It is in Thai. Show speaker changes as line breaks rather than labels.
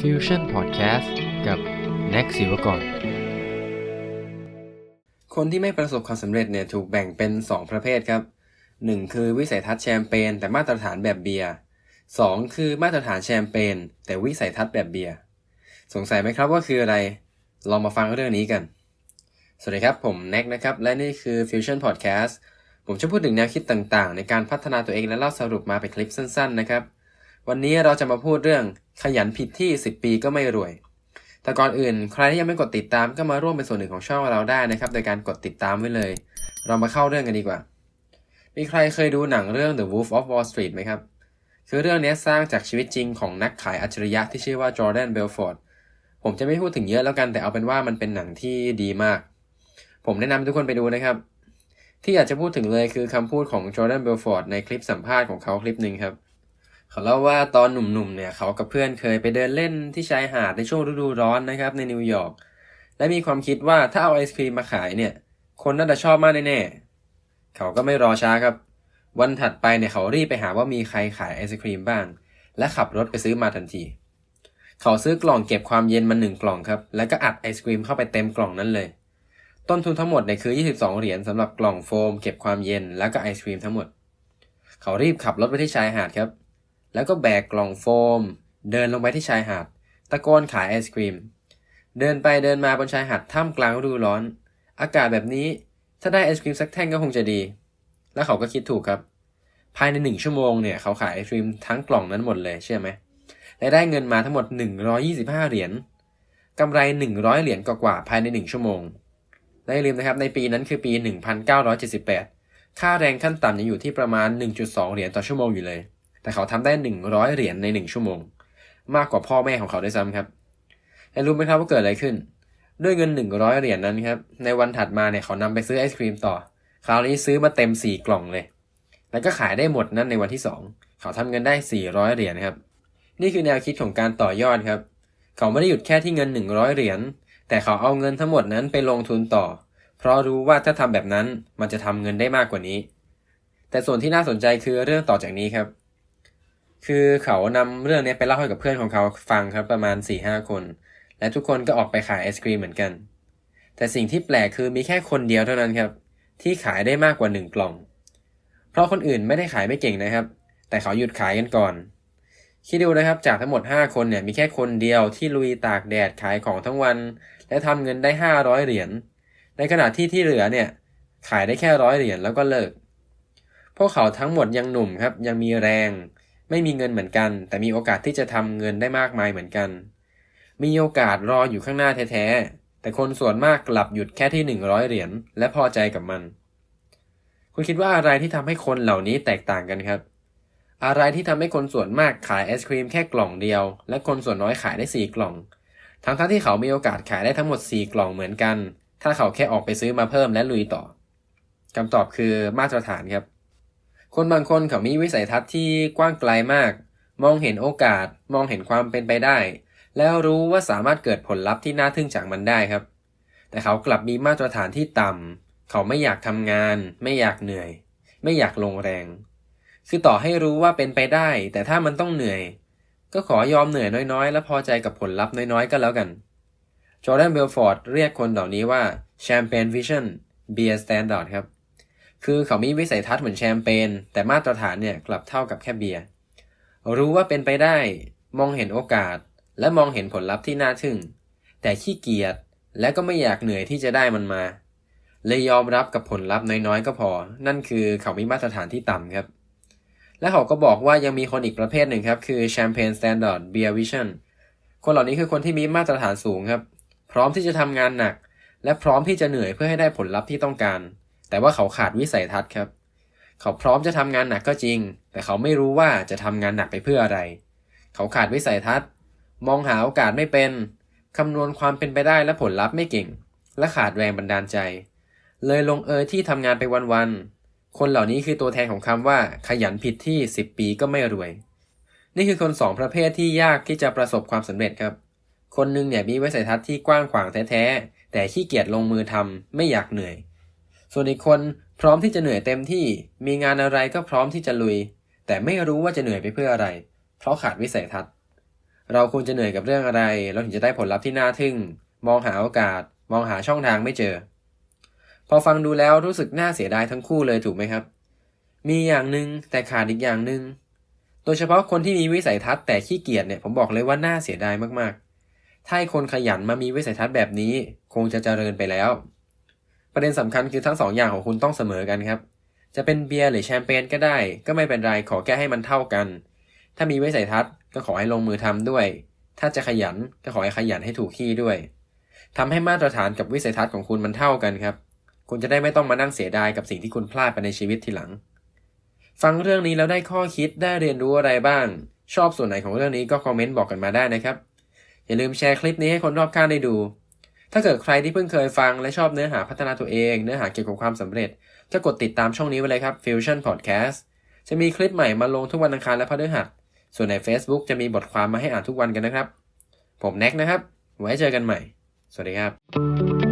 Fusion Podcast กับ Next ศิวกร
คนที่ไม่ประสบความสำเร็จเนี่ยถูกแบ่งเป็น 2 ประเภทครับ 1 คือวิสัยทัศน์แชมเปญแต่มาตรฐานแบบเบียร์ 2 คือมาตรฐานแชมเปญแต่วิสัยทัศน์แบบเบียร์ สงสัยไหมครับว่าคืออะไร ลองมาฟังเรื่องนี้กัน สวัสดีครับผมแน็กนะครับ และนี่คือ Fusion Podcast ผมจะพูดถึงแนวคิดต่างๆ ในการพัฒนาตัวเองและเล่าสรุปมาเป็นคลิปสั้น ๆ นะครับ วันนี้เราจะมาพูดเรื่องขยันผิดที่ 10 ปีก็ไม่รวย แต่ก่อนอื่น ใครที่ยังไม่กดติดตามก็มาร่วมเป็นส่วนหนึ่งของช่องเราได้นะครับ โดยการกดติดตามไว้เลย เรามาเข้าเรื่องกันดีกว่า มีใครเคยดูหนังเรื่อง The Wolf of Wall Street ไหมครับ คือเรื่องนี้สร้างจากชีวิตจริงของนักขายอัจฉริยะที่ชื่อว่าจอร์แดนเบลฟอร์ด ผมจะไม่พูดถึงเยอะแล้วกัน แต่เอาเป็นว่ามันเป็นหนังที่ดีมาก ผมแนะนำทุกคนไปดูนะครับ ที่อยากจะพูดถึงเลยคือคำพูดของจอร์แดนเบลฟอร์ดในคลิปสัมภาษณ์ของเขาคลิปหนึ่งครับ เขาเล่าว่าตอนหนุ่มๆเนี่ยเขากับเพื่อนเคยไปเดินเล่นที่ชายหาดในช่วงฤดูร้อนนะครับในนิวยอร์กและมีความคิดว่าถ้าเอาไอศครีมมาขายเนี่ย คนน่าจะชอบมากแน่ๆเขาก็ไม่รอช้าครับ วันถัดไปเนี่ยเขารีบไปหาว่ามีใครขายไอศครีมบ้าง และขับรถไปซื้อมาทันที เขาซื้อกล่องเก็บความเย็นมาหนึ่งกล่องครับ แล้วก็อัดไอศครีมเข้าไปเต็มกล่องนั้นเลย ต้นทุนทั้งหมดเนี่ยคือ 22 เหรียญสำหรับกล่องโฟม เก็บความเย็นแล้วก็ไอศครีมทั้งหมด เขารีบขับรถไปที่ชายหาดครับ แล้วก็แบกกล่องโฟม เดินลงไปที่ชายหาด ตะโกนขายไอศครีม เดินไปเดินมาบนชายหาดท่ามกลางฤดูร้อน อากาศแบบนี้ ถ้าได้ไอศครีมสักแท่งก็คงจะดี แล้วเขาก็คิดถูกครับ ภายในหนึ่งชั่วโมงเนี่ยเขาขายไอศครีมทั้งกล่องนั้นหมดเลยเชื่อไหมและได้เงินมาทั้งหมด 125 เหรียญกำไร 100 เหรียญกว่าๆภายใน 1 ชั่วโมงและอย่าลืมนะครับ ในปีนั้นคือปี 1978 ค่าแรงขั้นต่ำยังอยู่ที่ประมาณ 1.2 เหรียญต่อชั่วโมงอยู่เลย แต่เขาทำได้100เหรียญใน1ชั่วโมง มากกว่าพ่อแม่ของเขาด้วยซ้ำครับและรู้ไหมครับว่าเกิดอะไรขึ้น ด้วยเงิน100เหรียญนั้นครับ ในวันถัดมาเนี่ยเขานำไปซื้อไอศครีมต่อ คราวนี้ซื้อมาเต็ม4กล่องเลย แล้วก็ขายได้หมดนั่นในวันที่2เขาทำเงินได้400เหรียญครับ นี่คือแนวคิดของการต่อยอดครับ เขาไม่ได้หยุดแค่ที่เงิน100เหรียญ แต่เขาเอาเงินทั้งหมดนั้นไปลงทุนต่อ เพราะรู้ว่าถ้าทำแบบนั้นมันจะทำเงินได้มากกว่านี้ แต่ส่วนที่น่าสนใจคือเรื่องต่อจากนี้ครับ คือเขานำเรื่องนี้ไปเล่าให้กับเพื่อนของเขาฟังครับประมาณ4ี่ห้าคน และทุกคนก็ออกไปขายไอศครีมเหมือนกัน แต่สิ่งที่แปลกคือมีแค่คนเดียวเท่านั้นครับ ที่ขายได้มากกว่า 1 กล่อง เพราะคนอื่นไม่ได้ขายไม่เก่งนะครับ แต่เขาหยุดขายกันก่อน คิดดูนะครับจากทั้งหมด 5 คนเนี่ยมีแค่คนเดียวที่ลุยตากแดดขายของทั้งวัน และทำเงินได้ 500 เหรียญในขณะที่ที่เหลือเนี่ยขายได้แค่ร้อยเหรียญแล้วก็เลิก พวกเขาทั้งหมดยังหนุ่มครับยังมีแรง ไม่มีเงินเหมือนกัน แต่มีโอกาสที่จะทำเงินได้มากมายเหมือนกัน มีโอกาสรออยู่ข้างหน้าแท้ๆ แต่คนส่วนมากกลับหยุดแค่ที่100เหรียญและพอใจกับมัน คุณคิดว่าอะไรที่ทำให้คนเหล่านี้แตกต่างกันครับ อะไรที่ทำให้คนส่วนมากขายไอศครีมแค่กล่องเดียว และคนส่วนน้อยขายได้4กล่อง ทั้งทั้งที่เขามีโอกาสขายได้ทั้งหมด4กล่องเหมือนกัน ถ้าเขาแค่ออกไปซื้อมาเพิ่มและลุยต่อคำตอบคือมาตรฐานครับ คนบางคนเขามีวิสัยทัศน์ที่กว้างไกลมาก มองเห็นโอกาส มองเห็นความเป็นไปได้ แล้วรู้ว่าสามารถเกิดผลลัพธ์ที่น่าทึ่งจากมันได้ครับ แต่เขากลับมีมาตรฐานที่ต่ำเขาไม่อยากทำงาน ไม่อยากเหนื่อย ไม่อยากลงแรง คือต่อให้รู้ว่าเป็นไปได้ แต่ถ้ามันต้องเหนื่อย ก็ขอยอมเหนื่อยน้อยๆ และพอใจกับผลลัพธ์น้อยๆ ก็แล้วกันจอร์แดนเบลฟอร์ดเรียกคนเหล่านี้ว่าแชมเปญวิชั่นเบียร์สแตนดาร์ดครับ คือเขามีวิสัยทัศน์เหมือนแชมเปญแต่มาตรฐานเนี่ยกลับเท่ากับแค่เบียร์รู้ว่าเป็นไปได้มองเห็นโอกาส และมองเห็นผลลัพธ์ที่น่าทึ่ง แต่ขี้เกียจและก็ไม่อยากเหนื่อยที่จะได้มันมา เลยยอมรับกับผลลัพธ์น้อยๆก็พอ นั่นคือเขามีมาตรฐานที่ต่ำครับ และเขาก็บอกว่ายังมีคนอีกประเภทหนึ่งครับ คือแชมเปญสแตนดาร์ดเบียร์วิชั่นคนเหล่านี้คือคนที่มีมาตรฐานสูงครับ พร้อมที่จะทำงานหนัก และพร้อมที่จะเหนื่อยเพื่อให้ได้ผลลัพธ์ที่ต้องการ แต่ว่าเขาขาดวิสัยทัศน์ครับ เขาพร้อมจะทำงานหนักก็จริง แต่เขาไม่รู้ว่าจะทำงานหนักไปเพื่ออะไร เขาขาดวิสัยทัศน์ มองหาโอกาสไม่เป็นคำนวณความเป็นไปได้และผลลัพธ์ไม่เก่ง และขาดแรงบันดาลใจ เลยลงเอยที่ทำงานไปวันๆคนเหล่านี้คือตัวแทนของคำว่า ขยันผิดที่ 10 ปีก็ไม่รวย นี่คือคนสองประเภทที่ยากที่จะประสบความสำเร็จครับคนหนึงเนี่ยมีวิสัยทัศน์ที่กว้างขวางแท้ๆแต่ขี้เกียจลงมือทำไม่อยากเหนื่อย ส่วนอีกคนพร้อมที่จะเหนื่อยเต็มที่ มีงานอะไรก็พร้อมที่จะลุย แต่ไม่รู้ว่าจะเหนื่อยไปเพื่ออะไร เพราะขาดวิสัยทัศน์ เราควรจะเหนื่อยกับเรื่องอะไร เราถึงจะได้ผลลัพธ์ที่น่าทึ่ง มองหาโอกาส มองหาช่องทางไม่เจอ พอฟังดูแล้วรู้สึกน่าเสียดายทั้งคู่เลยถูกไหมครับ มีอย่างหนึ่งแต่ขาดอีกอย่างหนึ่ง โดยเฉพาะคนที่มีวิสัยทัศน์แต่ขี้เกียจเนี่ยผมบอกเลยว่าน่าเสียดายมากๆ ถ้าคนขยันมามีวิสัยทัศน์แบบนี้ คงจะเจริญไปแล้ว ประเด็นสำคัญคือทั้งสองอย่างของคุณต้องเสมอกันครับ จะเป็นเบียร์หรือแชมเปญก็ได้ ก็ไม่เป็นไรขอแค่ให้มันเท่ากัน ถ้ามีวิสัยทัศน์ก็ขอให้ลงมือทำด้วย ถ้าจะขยันก็ขอให้ขยันให้ถูกที่ด้วยทำให้มาตรฐานกับวิสัยทัศน์ของคุณมันเท่ากันครับ คุณจะได้ไม่ต้องมานั่งเสียดายกับสิ่งที่คุณพลาดไปในชีวิตทีหลัง ฟังเรื่องนี้แล้วได้ข้อคิดได้เรียนรู้อะไรบ้าง ชอบส่วนไหนของเรื่องนี้ก็คอมเมนต์บอกกันมาได้นะครับอย่าลืมแชร์คลิปนี้ให้คนรอบข้างได้ดู ถ้าเกิดใครที่เพิ่งเคยฟังและชอบเนื้อหาพัฒนาตัวเอง เนื้อหาเกี่ยวกับความสำเร็จ ก็กดติดตามช่องนี้ไว้เลยครับ Fusion Podcast จะมีคลิปใหม่มาลงทุกวันอังคารและพฤหัส ส่วนใน Facebook จะมีบทความมาให้อ่านทุกวันกันนะครับ ผมแน็กนะครับ ไว้เจอกันใหม่ สวัสดีครับ